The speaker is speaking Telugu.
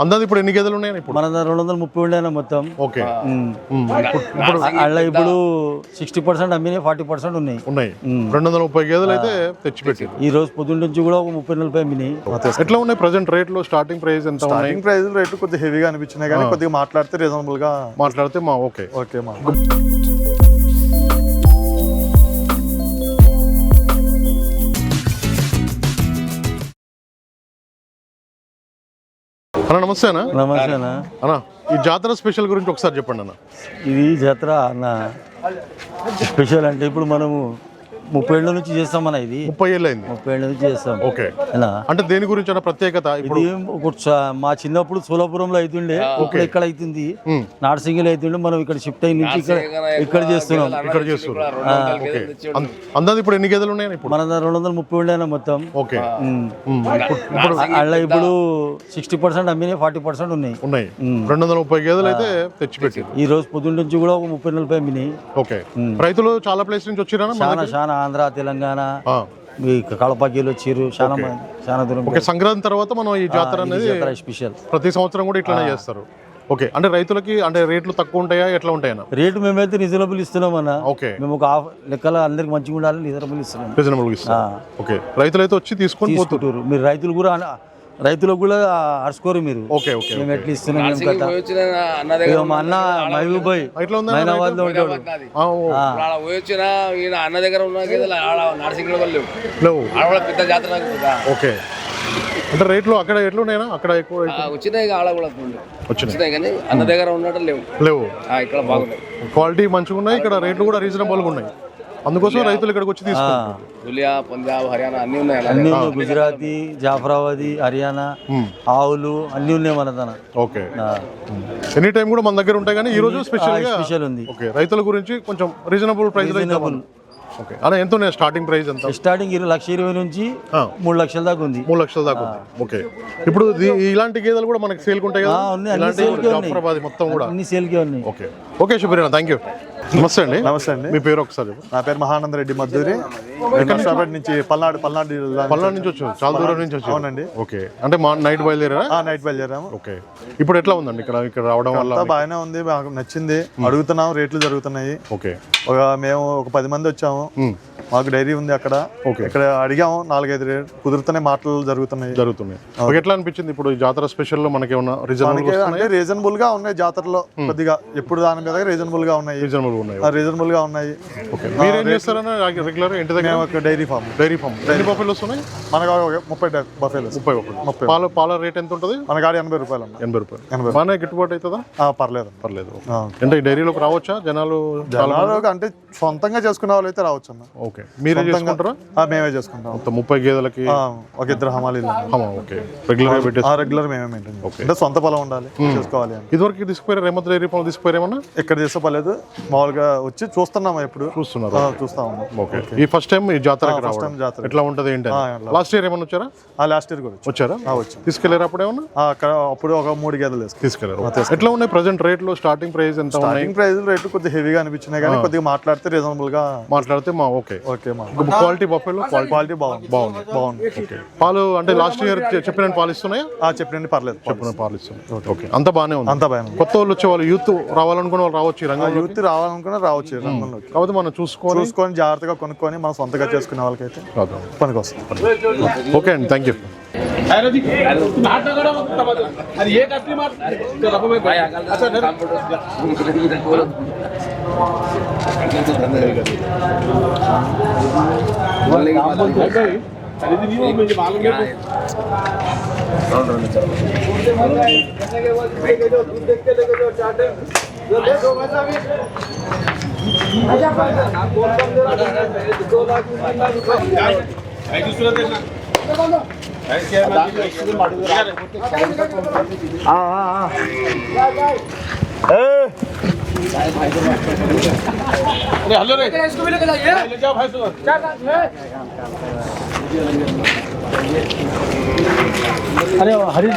అందాది ఇప్పుడు ఎన్ని గేదెలు ఉన్నాయి ఇప్పుడు? మన దగ్గర రెండు వందల ముప్పై ఉండేనా మొత్తం. ఓకే. ఇప్పుడు అలా ఇప్పుడు సిక్స్టీ పర్సెంట్ అమ్మినాయి ఫార్టీ పర్సెంట్ ఉన్నాయి. ఉన్నాయి. రెండు వందల ముప్పై గేదెలు అయితే తెచ్చిపెట్టి ఈ రోజు పొద్దున్న నుంచి కూడా ఒక ముప్పై నలభై అమ్మినాయి. ఎట్లా ఉన్నాయి ప్రజెంట్ రేట్లు? స్టార్టింగ్ ప్రైస్ ఎంత ఉన్నాయి? స్టార్టింగ్ ప్రైస్ రేట్లు కొద్దిగా హెవీగా అనిపించినాయి కానీ కొద్దిగా మాట్లాడితే రీజనబుల్గా మాట్లాడితే మా ఓకే. ఓకే మా. అన్న నమస్తే అన్న. నమస్తే అన్న. అన్న ఈ జాతర స్పెషల్ గురించి ఒకసారి చెప్పండి అన్న. ఇది జాతర అన్న. స్పెషల్ అంటే ఇప్పుడు మనము ముప్పై ఏళ్ళ నుంచి చేస్తాం అన్న ఇది. ముప్పై ఏళ్ళు అయింది ముప్పై ఏళ్ళ నుంచి చేస్తాం. ఓకే. ఎలా అంటే దేని గురించి అన్న ప్రత్యేకత ఇప్పుడు? ఇది ఒక చ- మా చిన్నప్పుడు సోలాపురంలో అవుతుండే ఇప్పుడు ఇక్కడ అవుతుంది ఉమ్, నార్సింగిల్ అవుతుండే మనం ఇక్కడ షిఫ్ట్ అయిన నుంచి ఇక్కడ ఇక్కడ చేస్తున్నాం. ఇక్కడ చేస్తున్నారు. ఓకే. అం- అందాది ఇప్పుడు ఎన్ని గేదెలు ఉన్నాయి ఇప్పుడు? మన దగ్గర రెండు వందల ముప్పై ఉండేనా మొత్తం. ఓకే. ఉమ్. ఉమ్, ఇప్పుడు అలా ఇప్పుడు సిక్స్టీ పర్సెంట్ అమ్మినాయి ఫార్టీ పర్సెంట్ ఉన్నాయి. ఉన్నాయి. రెండు వందల ముప్పై గేదెలు అయితే తెచ్చిపెట్టి ఈ రోజు పొద్దున్న నుంచి కూడా ఒక ముప్పై నలభై అమ్మినాయి. ఓకే. రైతులు చాలా ప్లేస్ నుంచి వచ్చిరా చాలా చాలా ఆంధ్ర తెలంగాణ ఆ, ఈ కడపకీలు వచ్చిర్రు చాలా చాలా దూరం ఓకే సంక్రాంతి తర్వాత మనం ఈ జాతర అనేది స్పెషల్ ప్రతి సంవత్సరం కూడా ఇట్లానే చేస్తారు. ఓకే అంటే రైతులకి అంటే రేట్లు తక్కువ ఉంటాయా ఎట్లా ఉంటాయన్నా? రేటు మేమైతే రిజనబుల్ ఇస్తున్నాం అన్న. ఓకే. మేము ఒక లెక్కల అందరికి మంచిగా ఉండాలని రిజనబుల్ ఇస్తున్నాం. రీజనబుల్ ఇస్తారు ఓకే రైతులు అయితే వచ్చి తీసుకొని పోతారు తీసుకుంటారు మీరు రైతులు కూడా రైతులకు కూడా అరుచుకోరు మీరు. ఓకే ఓకే మేము ఎట్లా ఇస్తున్నాం మేము కథ ఇగో మా అన్న మహబూబ్ భాయ్ ఎట్లా ఉందా మైనాబాద్లో ఉంటాడు ఆ, ఓ, ఆ, ఆడ పోయొచ్చిన ఈయన అన్న దగ్గర ఉన్న గేదెలు ఆడ వాళ్ళు లేవు. లేవు. ఆడ కూడా పెద్ద జాతర నాకు కదా. ఓకే. అంటే రేట్లు అక్కడ ఎట్లా ఉన్నాయా అక్కడ ఎక్కువ ఆ, వచ్చినాయి ఇక ఆడ కూడా. వచ్చినాయి. వచ్చినాయి కానీ అన్న దగ్గర ఉన్నట్టు లేవు. లేవు. ఆ, ఇక్కడ బాగున్నాయి. క్వాలిటీ మంచిగా ఉన్నాయి ఇక్కడ రేట్లు కూడా రీజనబుల్గా ఉన్నాయి. అందుకోసం రైతులు ఇక్కడికి వచ్చి తీసుకుంటారు దులియా పంజాబ్ హర్యానా అన్ని ఉన్నాయి అన్ని ఉన్నాయి. గుజరాతీ జాఫరాబాదీ హర్యానా ఆవులు అన్ని ఉన్నాయి మన తన. ఓకే. ఎనీ టైం కూడా మన దగ్గర ఉంటాయి కానీ ఈ రోజు స్పెషల్గా స్పెషల్ ఉంది. ఓకే రైతుల గురించి కొంచెం రీజనబుల్ ప్రైస్ Reasonable. ఓకే. అలా ఎంత ఉన్నాయి స్టార్టింగ్ ప్రైస్ ఎంత? స్టార్టింగ్ ఇరవై లక్ష ఇరవై నుంచి. మూడు లక్షల దాకా ఉంది. మూడు లక్షల దాకా ఉంది. ఓకే. ఇప్పుడు ఇలాంటి గేదెలు కూడా మనకి సేల్ ఉంటాయి కదా. ఆ, ఉన్నాయి. అన్ని ఇలాంటి. జాఫరాబాద్ మొత్తం కూడా. అన్ని సేల్కే ఉన్నాయి. ఓకే. ఓకే శుభ్రీనా థ్యాంక్ యూ నమస్తే అండి. నమస్తే అండి. మీ పేరు ఒకసారి నా పేరు మహానంద రెడ్డి మద్దూరి నర్సాపేట నుంచి పల్నాడు పల్నాడు పల్నాడు నుంచి వచ్చారు చాలా దూరం నుంచి వచ్చారు అవునండి. ఓకే. అంటే మా నైట్ బయలుదేరా ఆ, నైట్ బయలుదేరాము. ఓకే. ఇప్పుడు ఎట్లా ఉందండి ఇక్కడ? ఇక్కడ రావడం వల్ల బాగానే ఉంది. మాకు నచ్చింది. అడుగుతున్నాం. రేట్లు జరుగుతున్నాయి. ఓకే. ఒక మేము ఒక పది మంది వచ్చాము. మాకు డైరీ ఉంది అక్కడ. ఓకే. ఇక్కడ అడిగాము. నాలుగైదు రేట్ కుదురుతున్నాయి మాటలు జరుగుతున్నాయి. జరుగుతున్నాయి. ఎట్లా అనిపించింది ఇప్పుడు జాతర స్పెషల్లో మనకి ఏమన్నా రీజనబుల్ రీజనబుల్గా ఉన్నాయి జాతరలో కొద్దిగా. ఎప్పుడు దాని మీద రీజనబుల్గా ఉన్నాయి. రీజనబుల్ ఉన్నాయి. రీజనబుల్గా ఉన్నాయి. ఓకే మీరేం చేస్తారన్నా రెగ్యులర్ ఇంటి దగ్గర? ఒక డైరీ ఫామ్. Dairy farm. ఎన్ని బఫెలు వస్తున్నాయి మనకు ఒక ముప్పై బఫేలు ముప్పై ముప్పై. పాల పాల రేట్ ఎంత ఉంటుంది మన కాడ ఎనభై రూపాయలు ఎనభై రూపాయలు. ఎనభై. బాగానే గిట్టుబాటు అవుతుందా? పర్లేదు. పర్లేదు. అంటే డైరీలోకి రావచ్చా? జనాలు జనాలు అంటే సొంతంగా చేసుకునే వాళ్ళు అయితే రావచ్చు అన్న. ఓకే. మీరే చేసుకుంటారా? మేమే చేసుకుంటాం. మొత్తం ముప్పై గేదెలకి? ఒక ఇద్దరు హమాలీలు ఉన్నారు. హమా, ఓకే. రెగ్యులర్గా పెట్టేసి ఆ రెగ్యులర్ మేమే మెయింటైన్ చేస్తాం. అంటే సొంత పొలం ఉండాలి చేసుకోవాలి అని. ఇదివరకు తీసుకుపోయారు రేమంత్ డైరీ ఫామ్ తీసుకుపోయారేమన్నా? ఎక్కడ పర్లేదు మామూలుగా వచ్చి చూస్తున్నాము ఎప్పుడు? చూస్తున్నారు. ఆ, చూస్తా ఉన్నాం. ఓకే. ఈ ఫస్ట్ టైం ఈ జాతరకి ఫస్ట్ టైం జాతర ఎట్లా ఉంటది ఏంటి లాస్ట్ ఇయర్ ఏమన్నా వచ్చారా? ఆ లాస్ట్ ఇయర్ కూడా వచ్చి. వచ్చారా? ఆ, వచ్చాం. తీసుకెళ్ళారు అప్పుడు ఏమన్నా? అక్కడ అప్పుడు ఒక మూడు గేదెలు తీసుకెళ్ళారు ఎట్లా ఉన్నాయి ప్రజెంట్ రేట్లు స్టార్టింగ్ ప్రైస్ ఎంత స్టార్టింగ్ ప్రైస్ రేట్లు కొద్దిగా హెవీగా అనిపించినాయి కానీ కొద్దిగా మాట్లాడితే రీజనబుల్గా మాట్లాడితే మా ఓకే. ఓకే మా. క్వాలిటీ బఫెలో క్వాలిటీ బాగుంది. బాగుంది. బాగుంది. ఓకే. పాలు అంటే లాస్ట్ ఇయర్ చెప్పిన పాలు ఇస్తున్నాయా? ఆ చెప్పండి పర్లేదు. చెప్పిన పాలు ఇస్తున్నాయి. ఓకే. అంత బాగానే ఉంది. అంతా ఉంది. కొత్త వాళ్ళు వచ్చే వాళ్ళు యూత్ రావాలనుకున్న వాళ్ళు రావచ్చు ఈ రంగంలో యూత్ రావాలనుకున్నా రావచ్చు రంగంలోకి. కాబట్టి మనం చూసుకొని చూసుకొని జాగ్రత్తగా కొనుక్కొని మనం సొంతగా చేసుకునే వాళ్ళకైతే. పనికి వస్తుంది ఓకే అండి థ్యాంక్ యూ हेलो रे इसको भी लेके जाइए ले जाओ भाई सुनो क्या काम है अरे हरीश